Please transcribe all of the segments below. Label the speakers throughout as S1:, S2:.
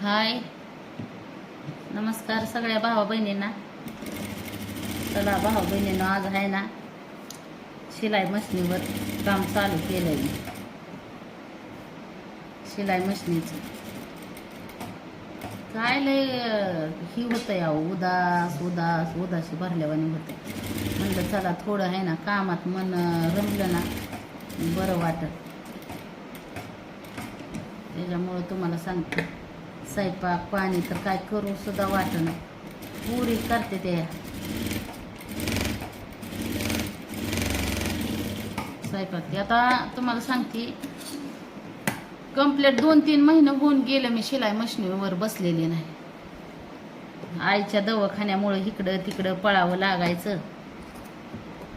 S1: हाय. नमस्कार सगळ्या भावा बहिणींना. चला भावा बहिणींना आज आहे ना शिलाई मशनीवर काम चालू केलंय. मी शिलाई मशनीचं. काय लय ही होतं या उदास उदास उदासी भरल्यावानी होतं म्हणलं चला थोडं आहे ना कामात मन रमलं ना बरं वाटत त्याच्यामुळं तुम्हाला सांगते. स्वयंपाक पाणी तर काय करू सुद्धा वाटणं. पुरी करते ते. स्वयंपाक. आता तुम्हाला सांगते कंप्लीट दोन तीन महिने होऊन गेलं मी शिलाई मशिनीवर बसलेली नाही. आईच्या दवाखान्यामुळं इकडं तिकडं पळावं लागायचं.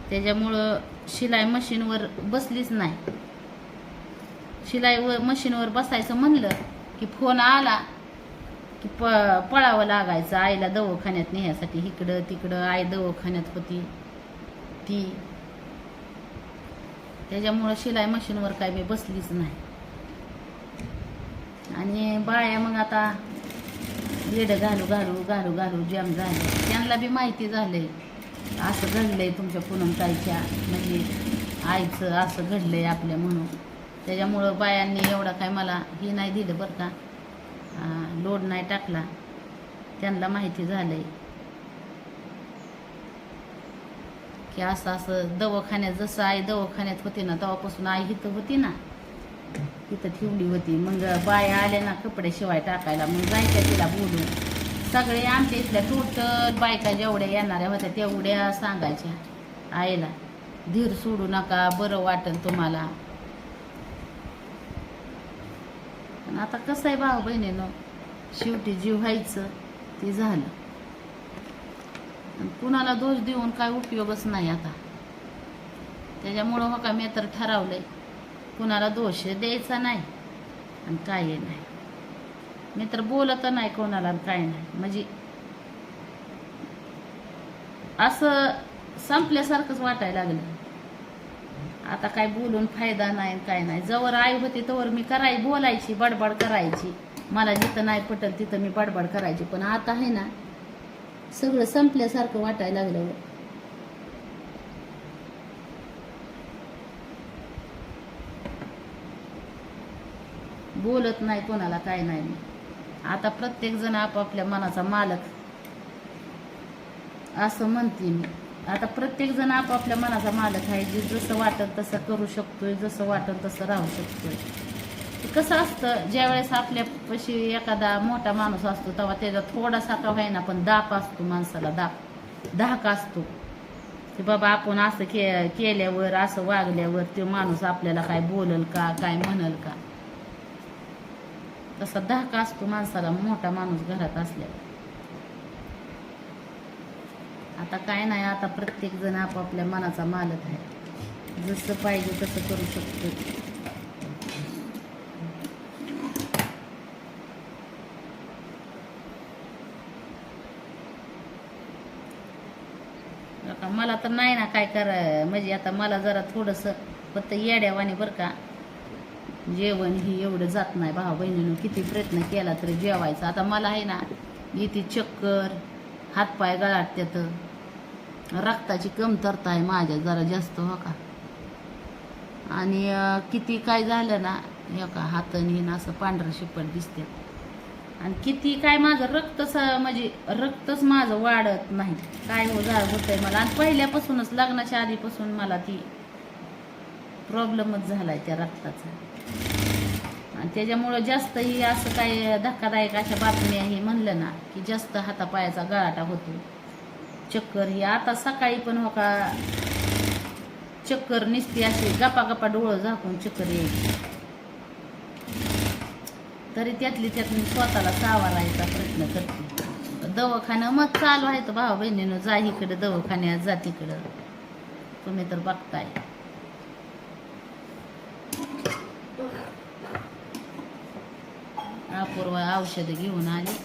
S1: त्याच्यामुळं शिलाई मशीनवर बसलीच नाही. शिलाई व मशीनवर बसायचं म्हणलं की फोन आला की प पळावं लागायचं आईला दवाखान्यात नेण्यासाठी. इकडं तिकडं आई दवाखान्यात होती. ती. त्याच्यामुळं शिलाई मशीनवर काय मी बसलीच नाही. आणि बाया मग आता येडं घालू घालू घालू घालू जॅम झाले. त्यांना बी माहिती झालंय. असं घडलंय तुमच्या पूनम ताईच्या. म्हणजे आईचं असं घडलंय आपल्या म्हणून. त्याच्यामुळं बायांनी एवढा काय मला हे नाही दिलं बरं का. लोड नाही टाकला. त्यांना माहिती झालंय. की असं असं दवाखान्यात जसं आई दवाखान्यात होती ना तेव्हापासून आई इथं होती ना. इथं ठेवली होती. मग बाया आल्या ना कपडे शिवाय टाकायला. मग जायच्या तिला बोलून. सगळे आमच्या इथल्या टोटल बायका जेवढ्या येणाऱ्या होत्या तेवढ्या सांगायच्या आईला. धीर सोडू नका बरं वाटेल तुम्हाला. पण आता कसं आहे भाऊ बहिणीनं शेवटी जीव व्हायचं ते झालं. आणि कुणाला दोष देऊन काय उपयोगच नाही आता. त्याच्यामुळं हो का मी तर ठरवलंय कुणाला दोष द्यायचा नाही आणि काय नाही. मी तर बोलत नाही कोणाला आणि काय नाही. म्हणजे असं संपल्यासारखंच वाटायला लागलं. आता काय बोलून फायदा नाही काय नाही. जवळ आई होती तवर मी कराय बोलायची बडबड करायची. मला जिथं नाही पटल तिथं मी बडबड करायची. पण आता आहे ना सगळं संपल्यासारखं वाटायला लागलं हो. बोलत नाही कोणाला काय नाही आता प्रत्येक जण आपापल्या मनाचा मालक. असं म्हणते मी. आता प्रत्येकजण आपापल्या मनाचा मालक आहे जे जसं वाटत तसं करू शकतोय जसं वाटत तसं राहू शकतोय. कसं असतं ज्यावेळेस आपल्यापाशी एखादा मोठा माणूस असतो तेव्हा त्याचा थोडासा का होईना पण दाप असतो माणसाला दाप. धाक असतो. की बाबा आपण असं के केल्यावर असं वागल्यावर तो माणूस आपल्याला काय बोलल का काय म्हणल का? तसा धाक असतो माणसाला मोठा माणूस घरात असल्यावर. आता काय नाही आता प्रत्येक जण आपापल्या मनाचा मालक आहे. जसं पाहिजे तसं करू शकतो. आता मला तर नाही ना काय करा म्हणजे आता मला जरा थोडंसं फक्त येड्यावाणी बरं का. जेवण ही एवढं जात नाही भाऊ बहिणीनं किती प्रयत्न केला तरी जेवायचा. आता मला आहे ना इथे चक्कर हातपाय गळाटत्यात. रक्ताची कमतरता आहे माझ्या जरा जास्त हो का? आणि किती काय झालं ना हे का हाताने ना असं पांढरं शिपट दिसते आणि किती काय माझं रक्तच म्हणजे रक्तच माझं वाढत नाही. काय हो होत आहे मला. आणि पहिल्यापासूनच लग्नाच्या आधीपासून मला ती प्रॉब्लेमच झालाय त्या रक्ताचा. आणि त्याच्यामुळं जास्तही असं काय धक्कादायक अशा बातम्या हे म्हणलं ना की जास्त हातापायाचा गळाटा होतो चक्कर ही आता सकाळी पण हो का चक्कर निसती अशी गपा गपा डोळं झाकून चक्कर यायची. तरी त्यातली त्यात मी स्वतःला सावरायचा प्रयत्न करते. दवाखाना मग चालू आहे तर भाऊ बहिणीनं जा इकडं दवाखान्यात जा तिकडं. तुम्ही तर बघताय. अपूर्व औषधं घेऊन आली.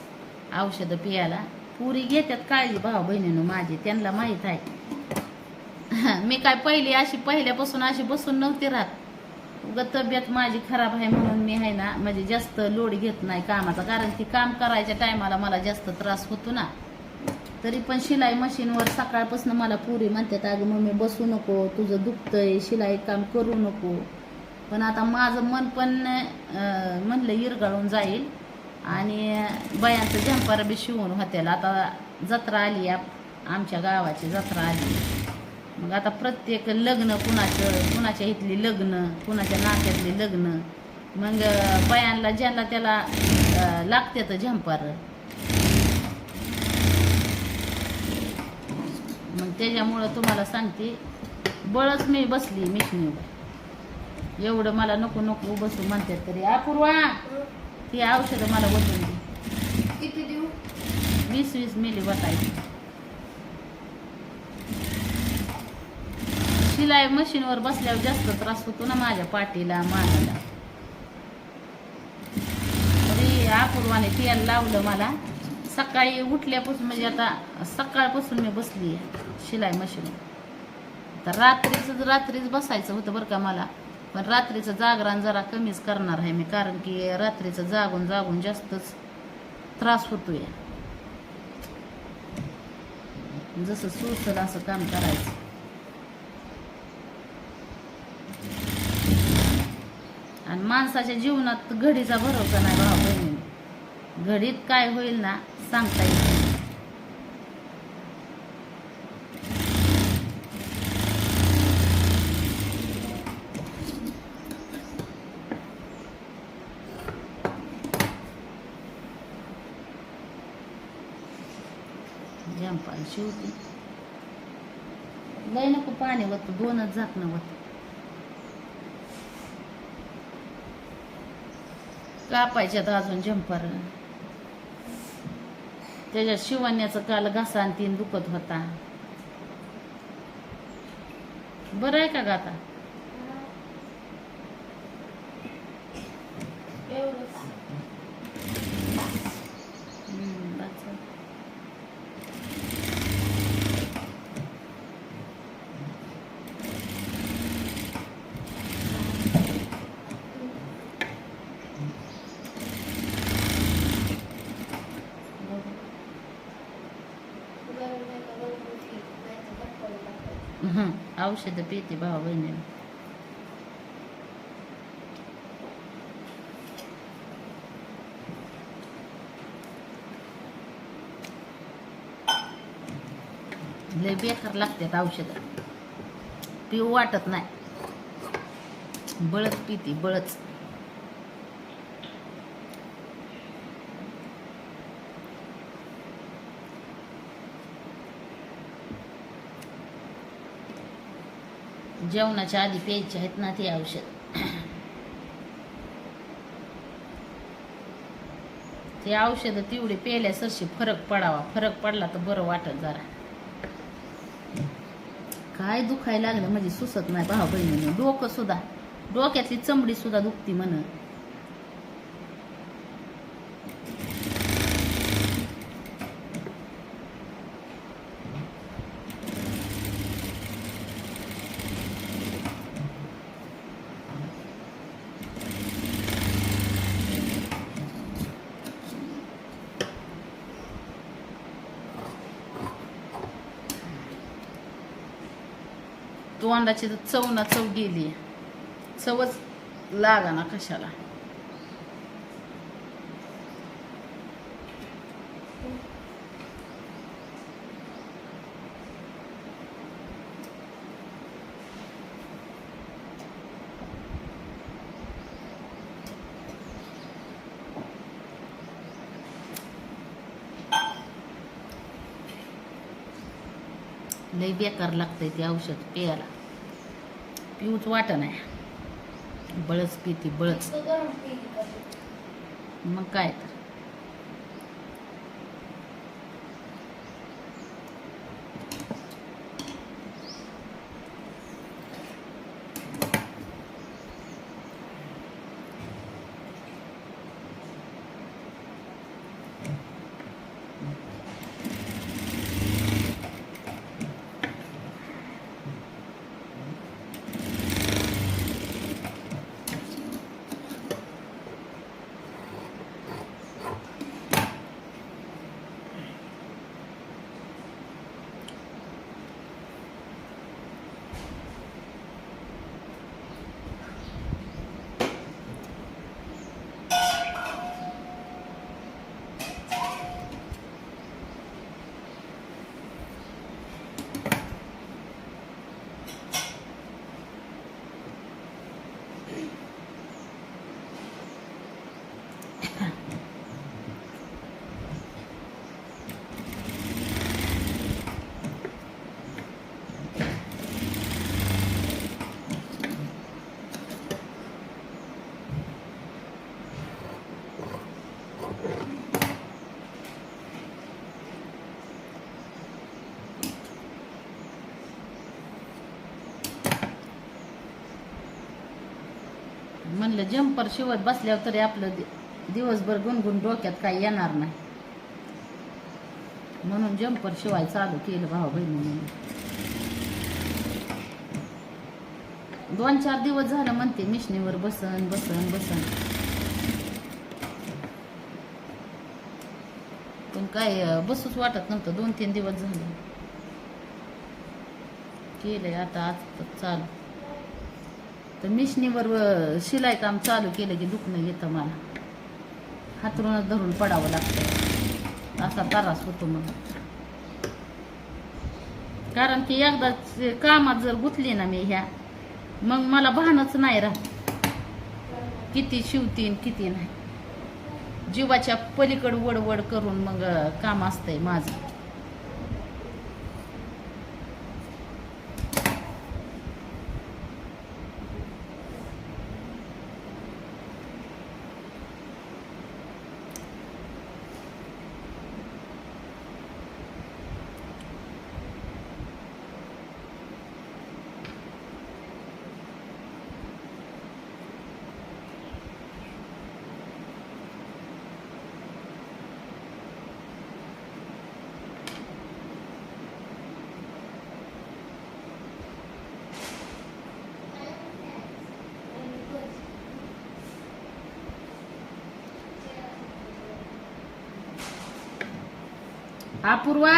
S1: औषधं पियाला पुरी घेतात काळजी भाऊ बहिणीनं माझी त्यांना माहीत आहे. मी काय पहिली अशी पहिल्यापासून अशी बसून नव्हती राहत. उग तब्येत माझी खराब आहे म्हणून मी आहे ना म्हणजे जास्त लोड घेत नाही कामाचा कारण की काम करायच्या टायमाला मला जास्त त्रास होतो ना. तरी पण शिलाई मशीनवर सकाळपासून मला पुरी म्हणतात अगं मम्मी बसू नको तुझं दुखतंय शिलाई काम करू नको. पण आता माझं मन पण म्हणलं इरगाळून जाईल. आणि बायांचं जंपर बी शिवून होत्याला. आता जत्रा आली आप- आमच्या गावाची जत्रा आली. मग आता प्रत्येक लग्न कुणाचं कुणाच्या इथली लग्न कुणाच्या नात्यातली लग्न. मग अं, बायांना ज्यांना त्याला लागते तर झंपार मग त्याच्यामुळं तुम्हाला सांगते बळच मी बसली मिशनीवर. एवढं मला नको नको बसू म्हणतात तरी. अपूर्वा! ती औषधं मला दे
S2: किती देऊ?
S1: वीस वीस मिली बसायची. शिलाई मशीनवर बसल्यावर जास्त त्रास होतो ना माझ्या पाठीला मानाला. तरी अपूर्वाने तेल लावलं मला. सकाळी उठल्यापासून म्हणजे आता सकाळपासून मी बसली शिलाई मशीन तर रात्रीच रात्रीच बसायचं होतं बरं का मला. पण रात्रीचं जागरण जरा कमीच करणार आहे मी कारण की रात्रीचं जागून जागून जास्तच त्रास होतोय. जसं सुचल असं काम करायचं. आणि माणसाच्या जीवनात घडीचा भरोसा नाही भाऊ बहिणी घडीत काय होईल ना सांगता येईल नाही. जंपाल शिवते लय नको पाणी होत दोनच झाकणं होत. कापायच्यात अजून जंपर त्याच्यात शिवण्याचं काल घासा आणि तीन दुखत होता. बरं आहे का ग आता?
S2: एवढंच
S1: हम्म, बस झालं.
S2: गरम नाही का गरम होती नाही तर पटकन टाकायचं.
S1: हं, औषधं पिते भाव बहिणी लय बेकार लागतात औषधं पिऊ वाटत नाही बळच पिते बळच जेवणाच्या आधी प्यायचे आहेत ना ते औषध. ते औषध तेवढे प्यायल्यासरशी फरक पडावा. फरक पडला तर बरं वाटत जरा. काय दुखायला लागलं म्हणजे सुसत नाही भाऊ बहिणीने. डोकं सुद्धा. डोक्यातली चमडी सुद्धा दुखती म्हण. तोंडाची तर चव ना चव गेली. चवच लागा ना कशाला. लय बेकार लागतंय ते औषध प्यायला. पिऊच वाट नाही बळच पिती बळच? मग काय म्हणलं आपलं जम्पर शिवत बसल्यावर तरी आपलं दिवसभर गुणगुण डोक्यात काही येणार नाही. म्हणून जम्पर शिवाय चालू केलं भाऊ बहिणी दोन चार दिवस झालं म्हणते मिशनीवर बसन बसन बसन. पण काय बसूच वाटत नव्हतं दोन तीन दिवस झाले. केलंय आता आज तर चालू. तर मिशनीवर शिलाई काम चालू केलं की दुखणं येतं मला. हातरूनच धरून पडावं लागतं. असा त्रास होतो मग कारण की एकदा कामात जर गुंतली ना मी ह्या मग मला भानच नाही राहत. किती शिवतीन किती नाही. जीवाच्या पलीकड वडवड करून मग काम असतंय माझं. अपूर्वा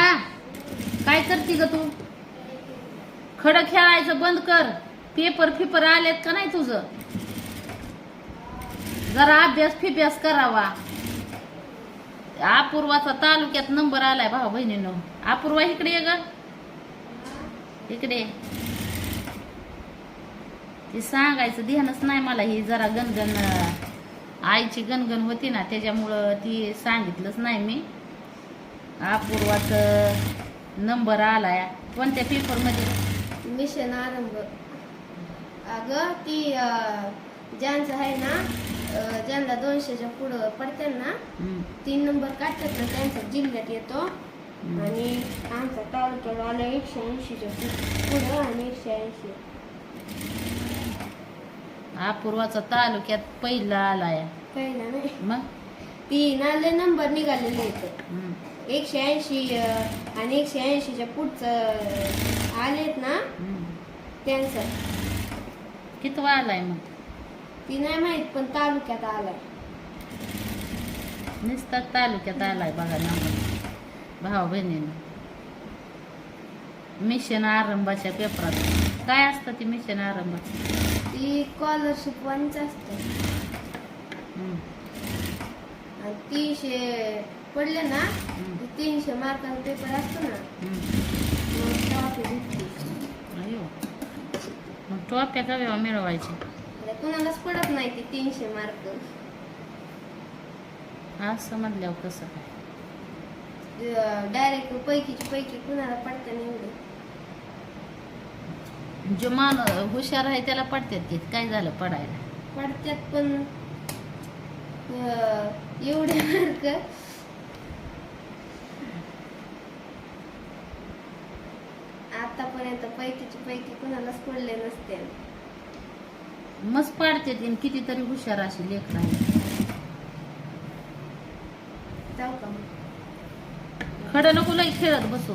S1: काय करते ग तू? खडं खेळायचं बंद कर. पेपर फिपर आलेत का नाही तुझं? जरा अभ्यास फिभ्यास करावा. अपूर्वाचा तालुक्यात नंबर आलाय भाऊ बहिणीनो. अपूर्वा इकडे ये ग. इकडे ते सांगायचं ध्यानच नाही मला ही जरा गणगण आईची गणगण होती ना त्याच्यामुळं ती सांगितलंच नाही मी. अपूर्वाच नंबर आलाय. कोणत्या पेपरमध्ये
S2: मिशन आरंभ. अगं ती ज्यांचं आहे ना ज्यांना दोनशेच्या पुढं पडतात ना तीन नंबर काढतात ना त्यांचा जिल्ह्यात येतो. आणि आमचा तालुक्यात आला एकशे ऐंशीच्या पुढं आणि एकशे ऐंशी.
S1: अपूर्वाचा तालुक्यात पहिला आलाय.
S2: पहिला नाही.
S1: मग?
S2: ती नाले नंबर निघालेले
S1: हम्म,
S2: एकशे ऐंशी आणि एकशे ऐंशीच्या पुढचं आलेत ना. त्यांचं
S1: कितवा आलाय मग?
S2: ती नाही माहीत पण तालुक्यात आलाय.
S1: नुसता तालुक्यात आलाय बघा नंबर भाऊ बहिणीनं. मिशन आरंभाच्या पेपरात काय असतं ते मिशन आरंभात
S2: ती स्कॉलरशिप वाणीच असते.
S1: हम्म,
S2: आणि तीनशे पडले ना की तीनशे मार्काचा पेपर असतो ना. मग टॉपी भेटते.
S1: अयो मग टोप्या कव्या मिळवायचे?
S2: आता कुणालाच पडत नाही ते तीनशे मार्क.
S1: असं म्हणल्यावर कसं काय?
S2: डायरेक्ट पैकीची पैकी कुणाला पडतं नाही एवढे.
S1: जो मान हुशार आहे त्याला पडतात की काय झालं पडायला?
S2: पडत्यात पण अं, एवढे मार्क आतापर्यंत पैकीची पैकी कुणालाच पडले नसते.
S1: मस्त पाडतात आणि कितीतरी हुशार अशी लेख
S2: जाऊ का मग?
S1: खडं नको लई खेळत बसू.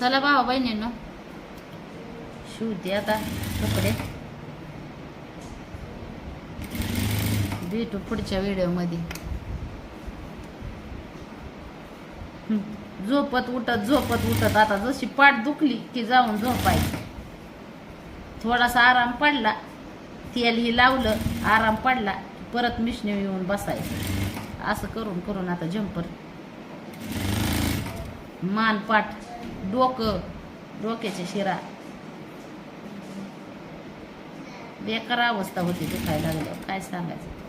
S1: चला भावा बहिणींनो. शिवते आता कपडे. भेटू पुढच्या व्हिडिओमध्ये. झोपत उठत झोपत उठत. आता जशी पाठ दुखली की जाऊन झोपाय थोडासा आराम पडला तेल ही लावलं आराम पडला परत मिशने येऊन बसायचं. असं करून करून आता जम्पर मान पाठ डोकं डोक्याच्या शिरा. बेकार अवस्था होती ते खायला लागल्यावर काय सांगायचं?